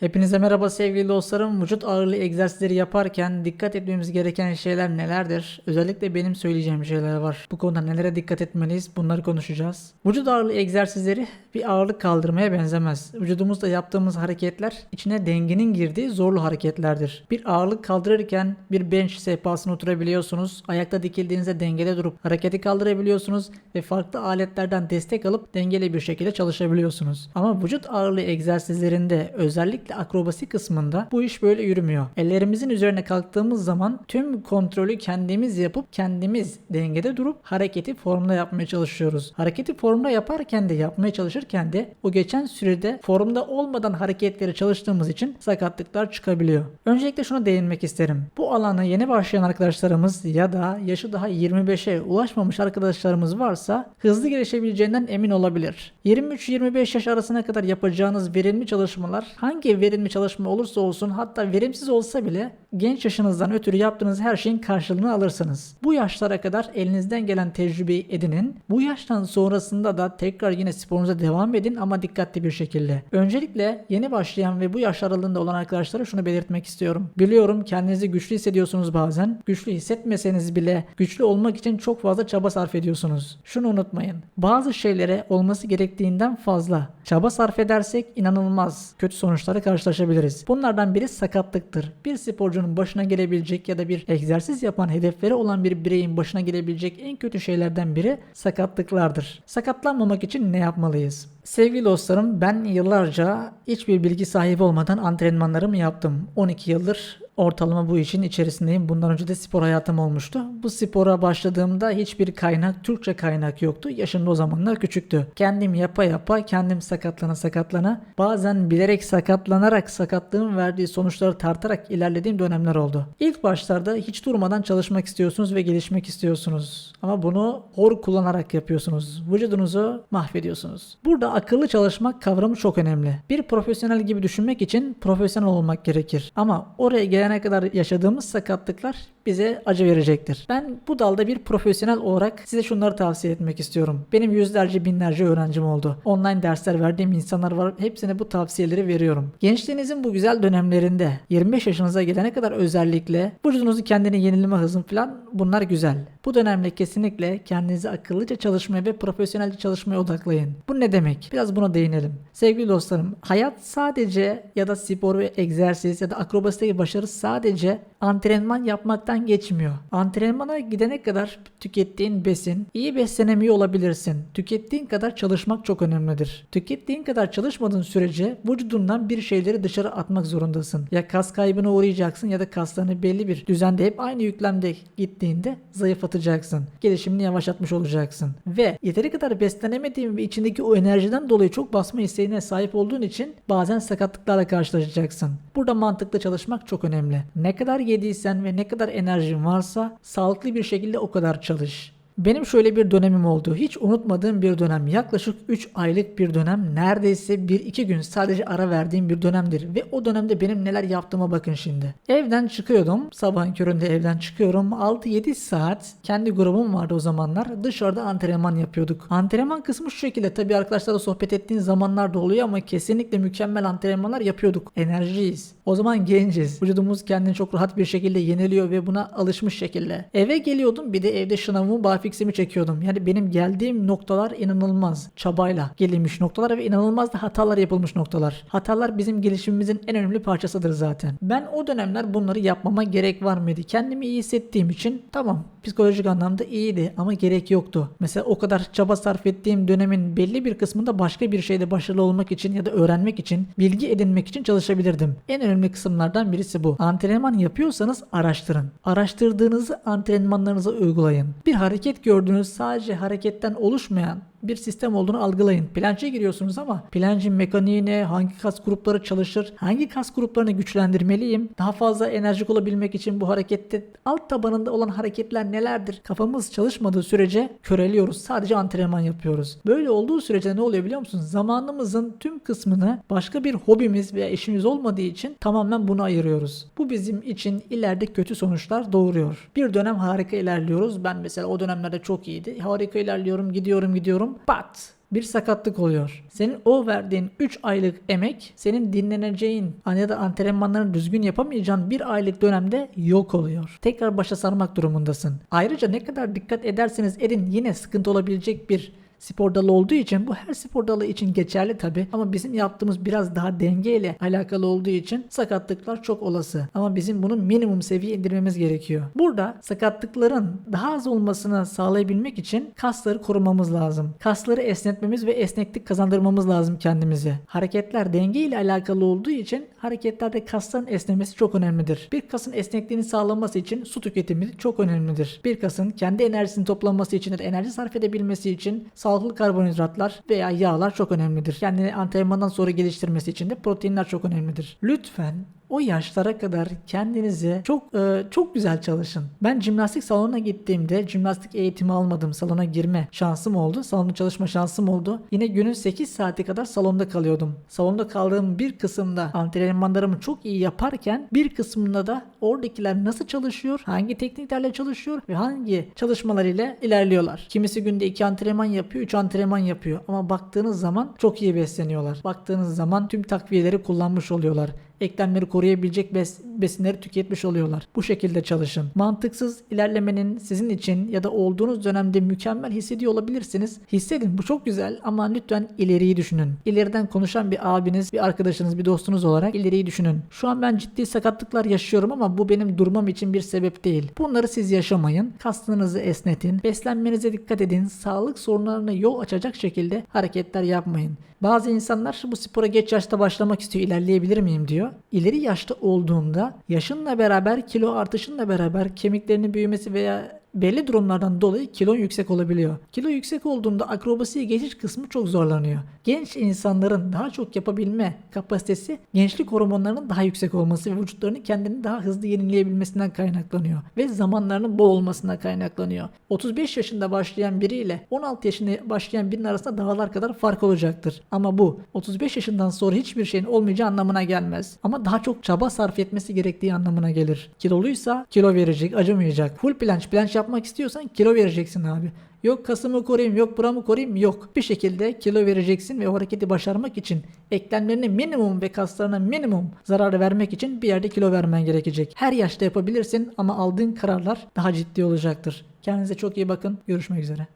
Hepinize merhaba sevgili dostlarım. Vücut ağırlığı egzersizleri yaparken dikkat etmemiz gereken şeyler nelerdir? Özellikle benim söyleyeceğim şeyler var. Bu konuda nelere dikkat etmeliyiz? Bunları konuşacağız. Vücut ağırlığı egzersizleri bir ağırlık kaldırmaya benzemez. Vücudumuzda yaptığımız hareketler içine dengenin girdiği zorlu hareketlerdir. Bir ağırlık kaldırırken bir bench sehpasına oturabiliyorsunuz. Ayakta dikildiğinizde dengede durup hareketi kaldırabiliyorsunuz ve farklı aletlerden destek alıp dengeli bir şekilde çalışabiliyorsunuz. Ama vücut ağırlığı egzersizlerinde özellikle akrobasi kısmında bu iş böyle yürümüyor. Ellerimizin üzerine kalktığımız zaman tüm kontrolü kendimiz yapıp kendimiz dengede durup hareketi formda yapmaya çalışıyoruz. Hareketi formda yaparken de yapmaya çalışırken de o geçen sürede formda olmadan hareketleri çalıştığımız için sakatlıklar çıkabiliyor. Öncelikle şuna değinmek isterim. Bu alana yeni başlayan arkadaşlarımız ya da yaşı daha 25'e ulaşmamış arkadaşlarımız varsa hızlı gelişebileceğinden emin olabilir. 23-25 yaş arasına kadar yapacağınız verimli çalışmalar hangi verimli çalışma olursa olsun hatta verimsiz olsa bile genç yaşınızdan ötürü yaptığınız her şeyin karşılığını alırsınız. Bu yaşlara kadar elinizden gelen tecrübeyi edinin. Bu yaştan sonrasında da tekrar yine sporunuza devam edin ama dikkatli bir şekilde. Öncelikle yeni başlayan ve bu yaş aralığında olan arkadaşlara şunu belirtmek istiyorum. Biliyorum kendinizi güçlü hissediyorsunuz bazen. Güçlü hissetmeseniz bile güçlü olmak için çok fazla çaba sarf ediyorsunuz. Şunu unutmayın. Bazı şeylere olması gerektiğinden fazla çaba sarf edersek inanılmaz kötü sonuçlara karşılaşabiliriz. Bunlardan biri sakatlıktır. Bir sporcunun başına gelebilecek ya da bir egzersiz yapan hedefleri olan bir bireyin başına gelebilecek en kötü şeylerden biri sakatlıklardır. Sakatlanmamak için ne yapmalıyız? Sevgili dostlarım ben yıllarca hiçbir bilgi sahibi olmadan antrenmanlarımı yaptım. 12 yıldır ortalama bu işin içerisindeyim. Bundan önce de spor hayatım olmuştu. Bu spora başladığımda hiçbir kaynak, Türkçe kaynak yoktu. Yaşım da o zamanlar küçüktü. Kendim yapa yapa, kendim sakatlana sakatlana, bazen bilerek sakatlanarak sakatlığın verdiği sonuçları tartarak ilerlediğim dönemler oldu. İlk başlarda hiç durmadan çalışmak istiyorsunuz ve gelişmek istiyorsunuz. Ama bunu hor kullanarak yapıyorsunuz. Vücudunuzu mahvediyorsunuz. Burada akıllı çalışmak kavramı çok önemli. Bir profesyonel gibi düşünmek için profesyonel olmak gerekir. Ama oraya gelene kadar yaşadığımız sakatlıklar bize acı verecektir. Ben bu dalda bir profesyonel olarak size şunları tavsiye etmek istiyorum. Benim yüzlerce binlerce öğrencim oldu. Online dersler verdiğim insanlar var. Hepsine bu tavsiyeleri veriyorum. Gençliğinizin bu güzel dönemlerinde 25 yaşınıza gelene kadar özellikle vücudunuzu kendini yenileme hızın falan bunlar güzel. Bu dönemde kesinlikle kendinizi akıllıca çalışmaya ve profesyonelce çalışmaya odaklayın. Bu ne demek? Biraz buna değinelim. Sevgili dostlarım, hayat sadece ya da spor ve egzersiz ya da akrobasideki başarı sadece antrenman yapmaktan geçmiyor. Antrenmana gidene kadar tükettiğin besin, iyi beslenemiyor olabilirsin. Tükettiğin kadar çalışmak çok önemlidir. Tükettiğin kadar çalışmadığın sürece vücudundan bir şeyleri dışarı atmak zorundasın. Ya kas kaybına uğrayacaksın ya da kaslarını belli bir düzende hep aynı yüklemde gittiğinde zayıflatacaksın. Gelişimini yavaşlatmış olacaksın. Ve yeteri kadar beslenemediğin ve içindeki o enerjiden dolayı çok basma isteğine sahip olduğun için bazen sakatlıklarla karşılaşacaksın. Burada mantıklı çalışmak çok önemli. Ne kadar yediysen ve ne kadar enerjin varsa sağlıklı bir şekilde o kadar çalış. Benim şöyle bir dönemim oldu. Hiç unutmadığım bir dönem. Yaklaşık 3 aylık bir dönem. Neredeyse 1-2 gün sadece ara verdiğim bir dönemdir. Ve o dönemde benim neler yaptığıma bakın şimdi. Evden çıkıyordum. Sabahın köründe evden çıkıyorum. 6-7 saat kendi grubum vardı o zamanlar. Dışarıda antrenman yapıyorduk. Antrenman kısmı şu şekilde. Tabii arkadaşlarla sohbet ettiğin zamanlar da oluyor ama kesinlikle mükemmel antrenmanlar yapıyorduk. Enerjiyiz. O zaman genciz. Vücudumuz kendini çok rahat bir şekilde yeniliyor ve buna alışmış şekilde. Eve geliyordum bir de evde şınavımı barfiksimi çekiyordum. Yani benim geldiğim noktalar inanılmaz çabayla gelinmiş noktalar ve inanılmaz da hatalar yapılmış noktalar. Hatalar bizim gelişimimizin en önemli parçasıdır zaten. Ben o dönemler bunları yapmama gerek var mıydı? Kendimi iyi hissettiğim için tamam psikolojik anlamda iyiydi ama gerek yoktu. Mesela o kadar çaba sarf ettiğim dönemin belli bir kısmında başka bir şeyde başarılı olmak için ya da öğrenmek için, bilgi edinmek için çalışabilirdim. En önemli kısımlardan birisi bu. Antrenman yapıyorsanız araştırın. Araştırdığınızı antrenmanlarınıza uygulayın. Bir hareket gördüğünüz sadece hareketten oluşmayan bir sistem olduğunu algılayın. Plançaya giriyorsunuz ama plancın mekaniğine, hangi kas grupları çalışır, hangi kas gruplarını güçlendirmeliyim, daha fazla enerjik olabilmek için bu harekette alt tabanında olan hareketler nelerdir? Kafamız çalışmadığı sürece köreliyoruz. Sadece antrenman yapıyoruz. Böyle olduğu sürece ne oluyor biliyor musunuz? Zamanımızın tüm kısmını başka bir hobimiz veya işimiz olmadığı için tamamen bunu ayırıyoruz. Bu bizim için ileride kötü sonuçlar doğuruyor. Bir dönem harika ilerliyoruz. Ben mesela o dönemlerde çok iyiydi. Harika ilerliyorum, gidiyorum, gidiyorum. Pat! bir sakatlık oluyor. Senin o verdiğin 3 aylık emek senin dinleneceğin ya da antrenmanlarını düzgün yapamayacağın bir aylık dönemde yok oluyor. Tekrar başa sarmak durumundasın. Ayrıca ne kadar dikkat ederseniz edin yine sıkıntı olabilecek bir spor dalı olduğu için bu her spor dalı için geçerli tabi ama bizim yaptığımız biraz daha dengeyle alakalı olduğu için sakatlıklar çok olası ama bizim bunu minimum seviye indirmemiz gerekiyor. Burada sakatlıkların daha az olmasını sağlayabilmek için kasları korumamız lazım. Kasları esnetmemiz ve esneklik kazandırmamız lazım kendimize. Hareketler denge ile alakalı olduğu için hareketlerde kasların esnemesi çok önemlidir. Bir kasın esnekliğini sağlaması için su tüketimi çok önemlidir. Bir kasın kendi enerjisini toplaması için enerji sarf edebilmesi için sağlıklı karbonhidratlar veya yağlar çok önemlidir. Kendini antrenmandan sonra geliştirmesi için de proteinler çok önemlidir. Lütfen o yaşlara kadar kendinize çok e, çok güzel çalışın. Ben jimnastik salonuna gittiğimde jimnastik eğitimi almadım. Salona girme şansım oldu. Salonda çalışma şansım oldu. Yine günün 8 saati kadar salonda kalıyordum. Salonda kaldığım bir kısımda antrenmanlarımı çok iyi yaparken bir kısmında da oradakiler nasıl çalışıyor, hangi tekniklerle çalışıyor ve hangi çalışmalar ile ilerliyorlar. Kimisi günde 2 antrenman yapıyor, 3 antrenman yapıyor. Ama baktığınız zaman çok iyi besleniyorlar. Baktığınız zaman tüm takviyeleri kullanmış oluyorlar eklemleri koruyabilecek bes- besinleri tüketmiş oluyorlar. Bu şekilde çalışın. Mantıksız ilerlemenin sizin için ya da olduğunuz dönemde mükemmel hissediyor olabilirsiniz. Hissedin bu çok güzel ama lütfen ileriyi düşünün. İleriden konuşan bir abiniz, bir arkadaşınız, bir dostunuz olarak ileriyi düşünün. Şu an ben ciddi sakatlıklar yaşıyorum ama bu benim durmam için bir sebep değil. Bunları siz yaşamayın. Kaslarınızı esnetin. Beslenmenize dikkat edin. Sağlık sorunlarına yol açacak şekilde hareketler yapmayın. Bazı insanlar bu spora geç yaşta başlamak istiyor. ilerleyebilir miyim diyor. İleri yaşta olduğunda yaşınla beraber kilo artışınla beraber kemiklerinin büyümesi veya belli durumlardan dolayı kilon yüksek olabiliyor. Kilo yüksek olduğunda akrobasiye geçiş kısmı çok zorlanıyor. Genç insanların daha çok yapabilme kapasitesi gençlik hormonlarının daha yüksek olması ve vücutlarının kendini daha hızlı yenileyebilmesinden kaynaklanıyor. Ve zamanlarının bol olmasına kaynaklanıyor. 35 yaşında başlayan biriyle 16 yaşında başlayan birinin arasında dağlar kadar fark olacaktır. Ama bu 35 yaşından sonra hiçbir şeyin olmayacağı anlamına gelmez. Ama daha çok çaba sarf etmesi gerektiği anlamına gelir. Kiloluysa kilo verecek, acımayacak. Full planç, planç yapmak istiyorsan kilo vereceksin abi. Yok kasımı koruyayım, yok buramı koruyayım, yok. Bir şekilde kilo vereceksin ve o hareketi başarmak için eklemlerine minimum ve kaslarına minimum zararı vermek için bir yerde kilo vermen gerekecek. Her yaşta yapabilirsin ama aldığın kararlar daha ciddi olacaktır. Kendinize çok iyi bakın. Görüşmek üzere.